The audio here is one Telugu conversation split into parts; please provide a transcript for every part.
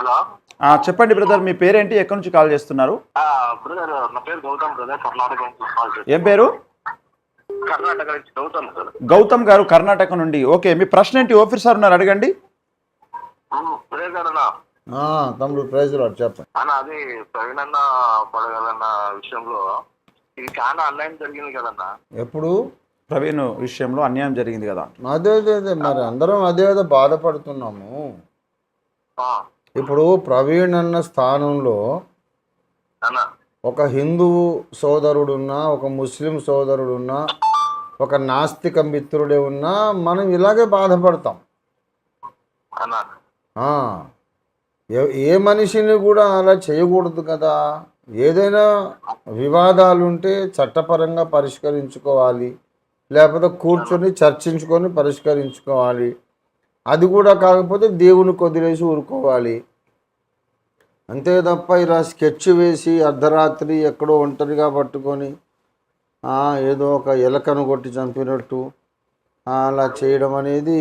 హలో. ఆ, చెప్పండి బ్రదర్ మీ పేరేంటి? ఎక్కడి నుంచి కాల్ చేస్తున్నారు? ఆ, బ్రదర్ నా పేరు గౌతమ్ బ్రదర్ కర్ణాటక నుంచి కాల్ చేస్తున్నాను. ఏం పేరు? కర్ణాటక నుంచి గౌతమ్ సార్ గౌతమ్ గారు కర్ణాటక నుండి. ఓకే మీ ప్రశ్న ఏంటి? ఓఫీర్ సార్ ఉన్నారు అడగండి. తమ్ముడు ప్రైజ్ చెప్పండి. అన్న అది ప్రవీణ్ అన్న పడగలన్న విషయంలో ఇది చాలా అన్యాయం జరిగింది కదన్న. ఎప్పుడు? ప్రవీణ్ విషయంలో అన్యాయం జరిగింది కదా. అదే అదే మరి అందరం అదే అదే బాధపడుతున్నాము. ఆ, ఇప్పుడు ప్రవీణ్ అన్న స్థానంలో ఒక హిందువు సోదరుడున్నా ఒక ముస్లిం సోదరుడున్నా ఒక నాస్తిక మిత్రుడే ఉన్నా మనం ఇలాగే బాధపడతాం. ఏ- ఏ మనిషిని కూడా అలా చేయకూడదు కదా. ఏదైనా వివాదాలు ఉంటే చట్టపరంగా పరిష్కరించుకోవాలి. లేకపోతే కూర్చొని చర్చించుకొని పరిష్కరించుకోవాలి. అది కూడా కాకపోతే దేవుని కొద్దిలేసి ఊరుకోవాలి. అంతే తప్ప ఇలా స్కెచ్ వేసి అర్ధరాత్రి ఎక్కడో ఒంటరిగా పట్టుకొని ఏదో ఒక ఎలకను కొట్టి చంపినట్టు అలా చేయడం అనేది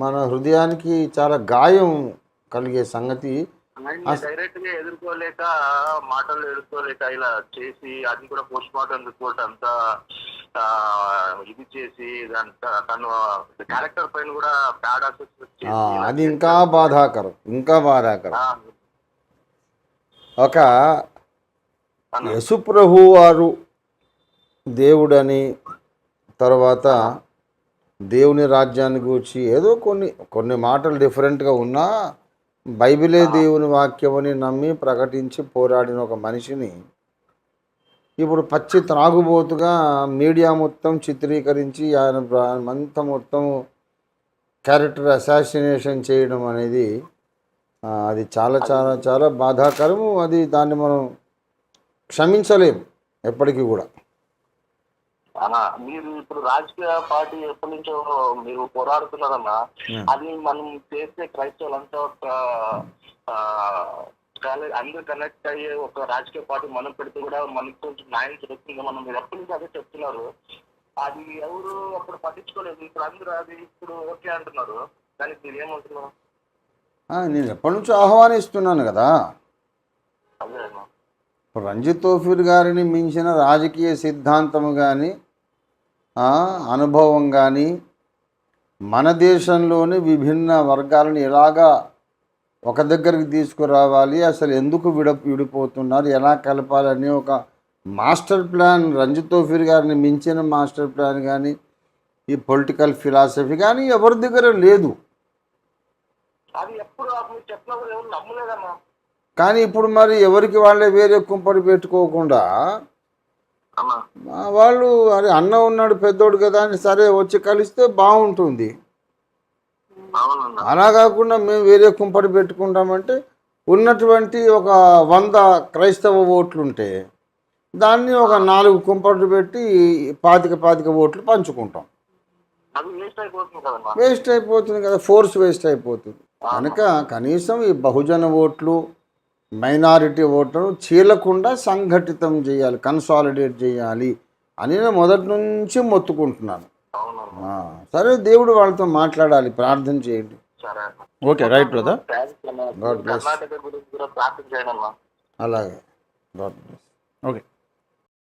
మన హృదయానికి చాలా గాయం కలిగే సంగతి. డైరెక్ట్గా ఎదుర్కోలేక మాటలు ఎదుర్కోలేక ఇలా చేసి అది కూడా పోస్ట్ మార్టం రిపోర్ట్ అంతా ఇది చేసి తను క్యారెక్టర్ పైన కూడా బ్యాడ్ అసెస్ అది ఇంకా బాధాకరం ఇంకా బాధాకరం. ఒక యశుప్రభు వారు దేవుడని తర్వాత దేవుని రాజ్యాన్ని గూర్చి ఏదో కొన్ని కొన్ని మాటలు డిఫరెంట్గా ఉన్నా బైబిలే దేవుని వాక్యమని నమ్మి ప్రకటించి పోరాడిన ఒక మనిషిని ఇప్పుడు పచ్చి త్రాగుబోతుగా మీడియా మొత్తం చిత్రీకరించి ఆయన అంతా మొత్తం క్యారెక్టర్ అసాసినేషన్ చేయడం అనేది అది చాలా చాలా చాలా బాధాకరము. అది దాన్ని మనం క్షమించలేం ఎప్పటికీ కూడా. మీరు ఇప్పుడు రాజకీయ పార్టీ ఎప్పటి నుంచో మీరు పోరాడుతున్నారన్న అది మనం చేసే క్రైస్తవులంతా అందరూ కనెక్ట్ అయ్యే ఒక రాజకీయ పార్టీ మనం పెడితే కూడా మనకి కొంచెం న్యాయం జరుగుతుంది మనం ఎప్పటి నుంచి అదే చెప్తున్నారు. అది ఎవరు అప్పుడు పట్టించుకోలేదు. ఇప్పుడు అందరూ అది ఇప్పుడు ఓకే అంటున్నారు. దానికి మీరు ఏమంటున్నారు? నేను ఎప్పటి నుంచో ఆహ్వానిస్తున్నాను కదా. రంజిత్ తోఫీర్ గారిని మించిన రాజకీయ సిద్ధాంతము కానీ అనుభవం కానీ మన దేశంలోని విభిన్న వర్గాలను ఎలాగా ఒక దగ్గరికి తీసుకురావాలి. అసలు ఎందుకు విడ విడిపోతున్నారు? ఎలా కలపాలని ఒక మాస్టర్ ప్లాన్ రంజిత్ తోఫీర్ గారిని మించిన మాస్టర్ ప్లాన్ కానీ ఈ పొలిటికల్ ఫిలాసఫీ కానీ ఎవరి దగ్గర లేదు. కానీ ఇప్పుడు మరి ఎవరికి వాళ్ళే వేరే కుంపడి పెట్టుకోకుండా వాళ్ళు అరే అన్న ఉన్నాడు పెద్దోడు కదా అని సరే వచ్చి కలిస్తే బాగుంటుంది. అలా కాకుండా మేము వేరే కుంపడి పెట్టుకుంటామంటే ఉన్నటువంటి ఒక వంద క్రైస్తవ ఓట్లుంటే దాన్ని ఒక నాలుగు కుంపట్లు పెట్టి పాతిక పాతిక ఓట్లు పంచుకుంటాం. వేస్ట్ అయిపోతుంది కదన్నా వేస్ట్ అయిపోతుంది కదా ఫోర్స్ వేస్ట్ అయిపోతుంది. కనుక కనీసం ఈ బహుజన ఓట్లు మైనారిటీ ఓట్లను చీలకుండా సంఘటితం చేయాలి కన్సాలిడేట్ చేయాలి అని నేను మొదటి నుంచి మొత్తుకుంటున్నాను. సరే దేవుడు వాళ్ళతో మాట్లాడాలి ప్రార్థన చేయండి. Okay right brother. చేయండి అన్న అలాగే. God bless. ఓకే.